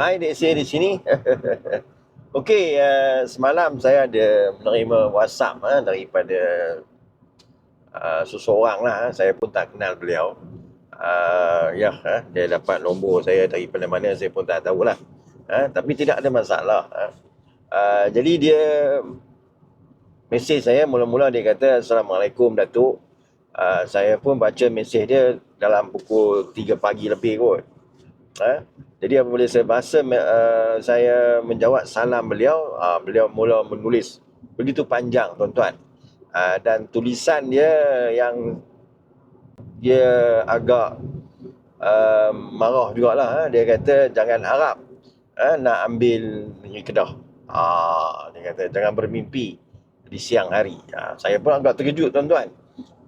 Hai Dek Sir di sini. Okey, uh, semalam saya ada menerima WhatsApp uh, daripada uh, seseorang lah. Saya pun tak kenal beliau. Uh, ya, uh, dia dapat nombor saya daripada mana saya pun tak tahu lah. Uh, tapi tidak ada masalah. Uh, jadi dia mesej saya mula-mula dia kata Assalamualaikum Datuk. Uh, saya pun baca mesej dia dalam pukul 3 pagi lebih kot. Uh, jadi apabila saya bahasa uh, saya menjawab salam beliau, uh, beliau mula menulis begitu panjang tuan-tuan. Uh, dan tulisan dia yang dia agak uh, marah jugalah. Uh, dia kata jangan harap uh, nak ambil negeri Kedah. Uh, dia kata jangan bermimpi di siang hari. Uh, saya pun agak terkejut tuan-tuan.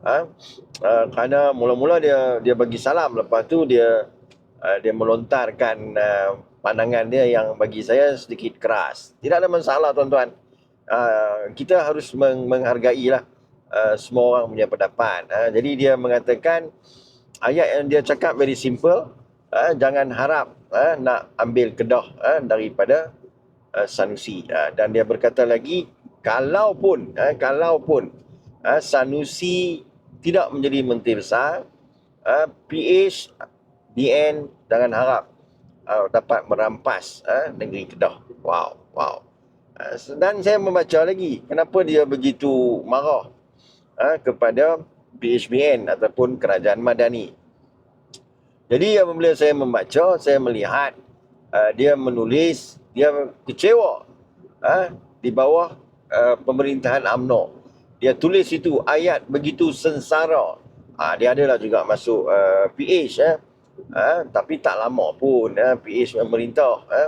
Uh, uh, kerana mula-mula dia dia bagi salam lepas tu dia uh, dia melontarkan uh, pandangan dia yang bagi saya sedikit keras. Tidak ada masalah tuan-tuan. Uh, kita harus meng- menghargai lah uh, semua orang punya pendapat. Uh, jadi dia mengatakan ayat yang dia cakap very simple. Uh, jangan harap uh, nak ambil kedah uh, daripada uh, Sanusi. Uh, dan dia berkata lagi, kalaupun, uh, kalaupun uh, Sanusi tidak menjadi menteri besar, uh, PH DN jangan harap uh, dapat merampas uh, negeri Kedah. Wow, wow. Uh, dan saya membaca lagi kenapa dia begitu marah uh, kepada PHBN ataupun Kerajaan Madani. Jadi apabila saya membaca, saya melihat uh, dia menulis dia kecewa uh, di bawah uh, pemerintahan AMNO. Dia tulis itu ayat begitu sengsara. Uh, dia adalah juga masuk uh, PH eh. Ha, tapi tak lama pun ha, PH memerintah. Ha.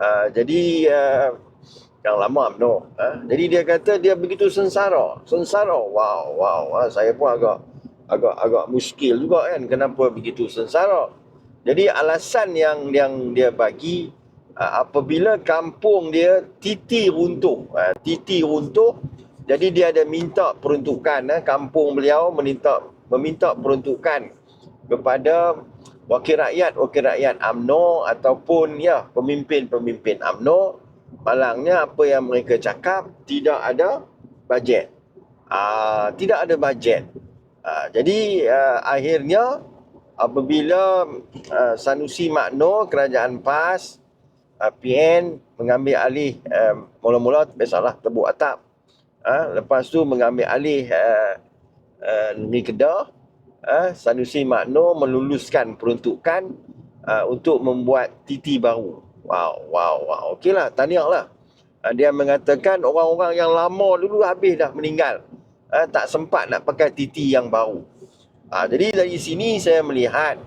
Ha, jadi uh, yang lama no. Ha. Jadi dia kata dia begitu sengsara. Sengsara. Wow, wow. Ha, saya pun agak agak agak muskil juga kan kenapa begitu sengsara. Jadi alasan yang yang dia bagi uh, apabila kampung dia titi runtuh. Uh, titi runtuh jadi dia ada minta peruntukan uh, kampung beliau meminta meminta peruntukan kepada wakil rakyat wakil rakyat AMNO ataupun ya pemimpin-pemimpin AMNO malangnya apa yang mereka cakap tidak ada bajet. Uh, tidak ada bajet. Uh, jadi uh, akhirnya apabila uh, Sanusi Makno kerajaan PAS PN mengambil alih uh, mula-mula biasalah tebuk atap. Uh, lepas tu mengambil alih uh, uh, negeri Kedah uh, Sanusi Makno meluluskan peruntukan uh, untuk membuat titi baru. Wow, wow, wow. Okeylah, tahniah lah. Uh, dia mengatakan orang-orang yang lama dulu habis dah meninggal. Uh, tak sempat nak pakai titi yang baru. Uh, jadi dari sini saya melihat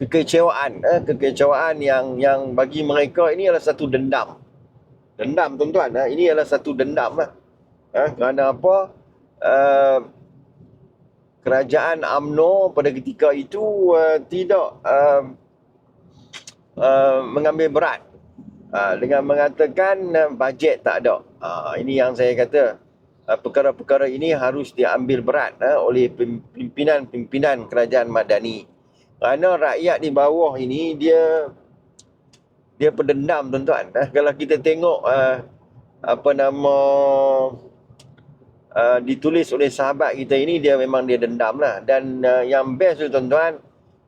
kekecewaan, uh, kekecewaan yang yang bagi mereka ini adalah satu dendam. Dendam tuan-tuan, uh, ini adalah satu dendam. Uh, kerana apa? Uh, kerajaan AMNO pada ketika itu uh, tidak uh, uh, mengambil berat uh, dengan mengatakan uh, bajet tak ada. Uh, ini yang saya kata uh, perkara-perkara ini harus diambil berat uh, oleh pimpinan-pimpinan kerajaan Madani. Kerana rakyat di bawah ini dia dia pendendam tuan-tuan. Uh, kalau kita tengok uh, apa nama uh, ditulis oleh sahabat kita ini dia memang dia dendam lah dan uh, yang best tu tuan-tuan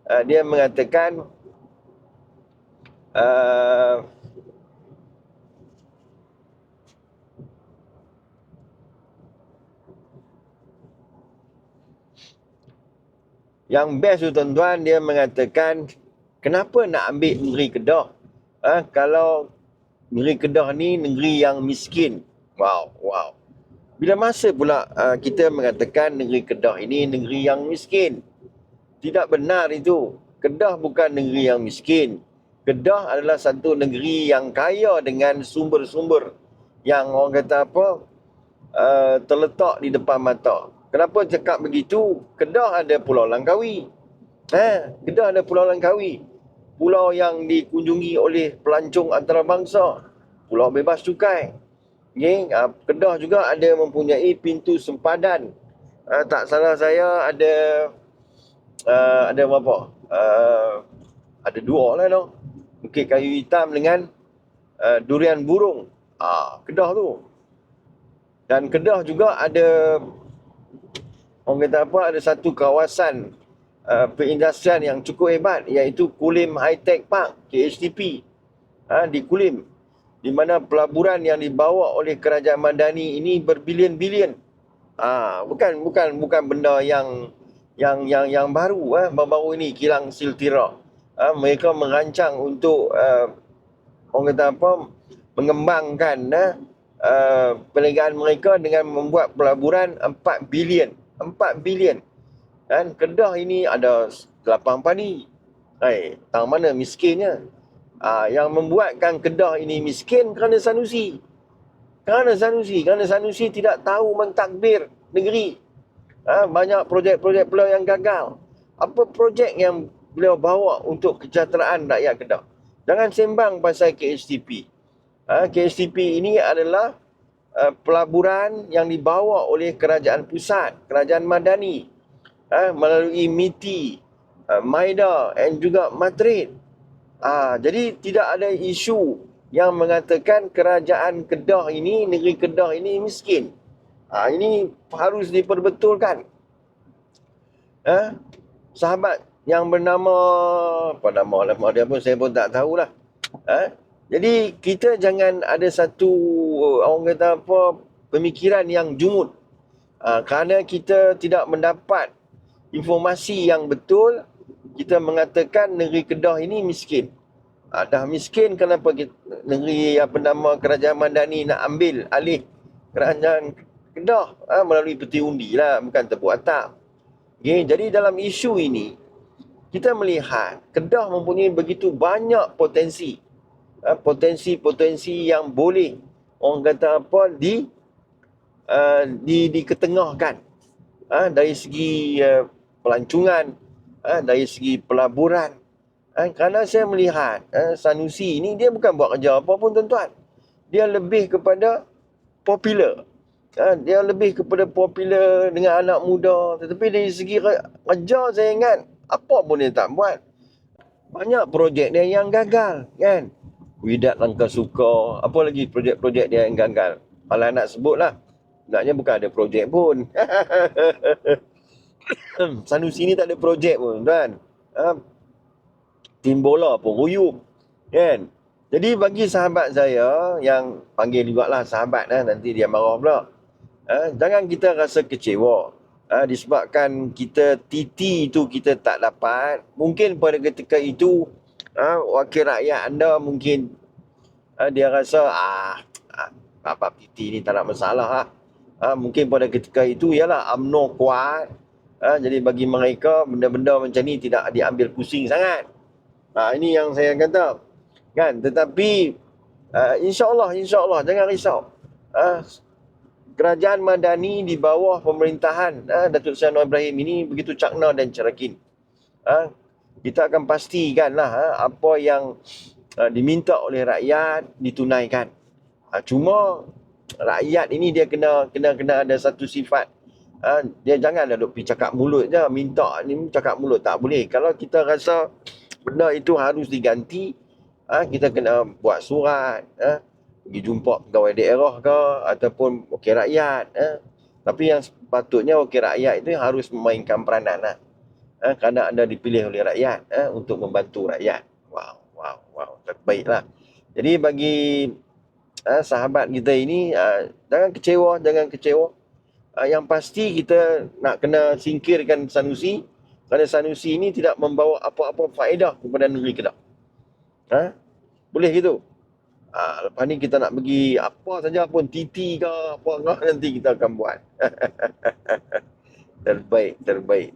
uh, dia mengatakan uh, yang best tu tuan-tuan dia mengatakan kenapa nak ambil negeri Kedah? Uh, kalau negeri Kedah ni negeri yang miskin. Wow wow bila masa pula uh, kita mengatakan negeri Kedah ini negeri yang miskin? Tidak benar itu. Kedah bukan negeri yang miskin. Kedah adalah satu negeri yang kaya dengan sumber-sumber yang orang kata apa uh, terletak di depan mata. Kenapa cakap begitu? Kedah ada Pulau Langkawi. Eh, Kedah ada Pulau Langkawi. Pulau yang dikunjungi oleh pelancong antarabangsa. Pulau bebas cukai. Okay, uh, Kedah juga ada mempunyai pintu sempadan. Uh, tak salah saya ada uh, ada berapa? Uh, ada dua lah no. Bukit Kayu Hitam dengan uh, Durian Burung. Ah, Kedah tu. Dan Kedah juga ada orang kata apa ada satu kawasan uh, perindustrian yang cukup hebat iaitu Kulim High Tech Park KHTP ha, di Kulim di mana pelaburan yang dibawa oleh kerajaan Madani ini berbilion-bilion. Ah, bukan bukan bukan benda yang yang yang yang baru eh baru-baru ini kilang Siltira. Ah, mereka merancang untuk uh, orang kata apa mengembangkan eh, uh, mereka dengan membuat pelaburan 4 bilion. 4 bilion. Dan Kedah ini ada 8 padi. Hai, tang mana miskinnya? Ha, yang membuatkan Kedah ini miskin kerana Sanusi. Kerana Sanusi. Kerana Sanusi tidak tahu mentadbir negeri. Ha, banyak projek-projek beliau yang gagal. Apa projek yang beliau bawa untuk kejahteraan rakyat Kedah? Jangan sembang pasal KHTP. Ha, KHTP ini adalah uh, pelaburan yang dibawa oleh kerajaan pusat, kerajaan Madani. Ha, melalui MITI, uh, Maida dan juga Madrid. Ah, jadi tidak ada isu yang mengatakan kerajaan Kedah ini, negeri Kedah ini miskin. Ah, ini harus diperbetulkan. Eh, sahabat yang bernama apa nama nama dia pun saya pun tak tahulah. Eh, jadi kita jangan ada satu orang kata apa pemikiran yang jumut. Ah, kerana kita tidak mendapat informasi yang betul kita mengatakan negeri Kedah ini miskin. Ha, dah miskin kenapa kita, negeri apa nama kerajaan Mandani nak ambil alih kerajaan Kedah ha, melalui peti undi lah bukan terbuat tak. Okay, jadi dalam isu ini kita melihat Kedah mempunyai begitu banyak potensi ha, potensi-potensi yang boleh orang kata apa di uh, di diketengahkan ha, dari segi uh, pelancongan ha, dari segi pelaburan. Ha, kerana saya melihat ha, Sanusi ini dia bukan buat kerja apa pun tuan-tuan. Dia lebih kepada popular. Ha, dia lebih kepada popular dengan anak muda. Tetapi dari segi kerja saya ingat apa pun dia tak buat. Banyak projek dia yang gagal kan. Widat Langkah Suka. Apa lagi projek-projek dia yang gagal. Kalau nak sebut lah. Sebenarnya bukan ada projek pun. Sanusi ni tak ada projek pun tuan. Ha? Tim bola pun ruyup. Kan? Jadi bagi sahabat saya yang panggil juga lah sahabat eh, nanti dia marah pula. Ha? Jangan kita rasa kecewa. Ha? Disebabkan kita titi itu kita tak dapat. Mungkin pada ketika itu ha? wakil rakyat anda mungkin ha? dia rasa ah, ah apa titi ni tak ada masalah. Ha? Ha? Mungkin pada ketika itu ialah UMNO kuat. Ha, jadi bagi mereka benda-benda macam ni tidak diambil pusing sangat. Ha, ini yang saya kata. Kan? Tetapi uh, insya-Allah insya-Allah jangan risau. Ha, kerajaan Madani di bawah pemerintahan ha, Datuk Seri Anwar Ibrahim ini begitu cakna dan cerakin. Ha, kita akan pastikanlah ha, apa yang uh, diminta oleh rakyat ditunaikan. Ha, cuma rakyat ini dia kena kena kena ada satu sifat ha, dia janganlah duk pergi cakap mulut je minta ni cakap mulut. Tak boleh. Kalau kita rasa benda itu harus diganti ha, kita kena buat surat ha, pergi jumpa pegawai daerah ke ataupun wakil rakyat ha. tapi yang sepatutnya wakil rakyat itu harus memainkan peranan lah. Ha, kerana anda dipilih oleh rakyat ha, untuk membantu rakyat. Wow wow wow. Terbaiklah. Jadi bagi ha, sahabat kita ini ha, jangan kecewa jangan kecewa uh, yang pasti kita nak kena singkirkan Sanusi kerana Sanusi ini tidak membawa apa-apa faedah kepada negeri Kedah. Ha? Boleh gitu? Ha, lepas ni kita nak pergi apa saja pun titi ke apa ke nanti kita akan buat. terbaik, terbaik.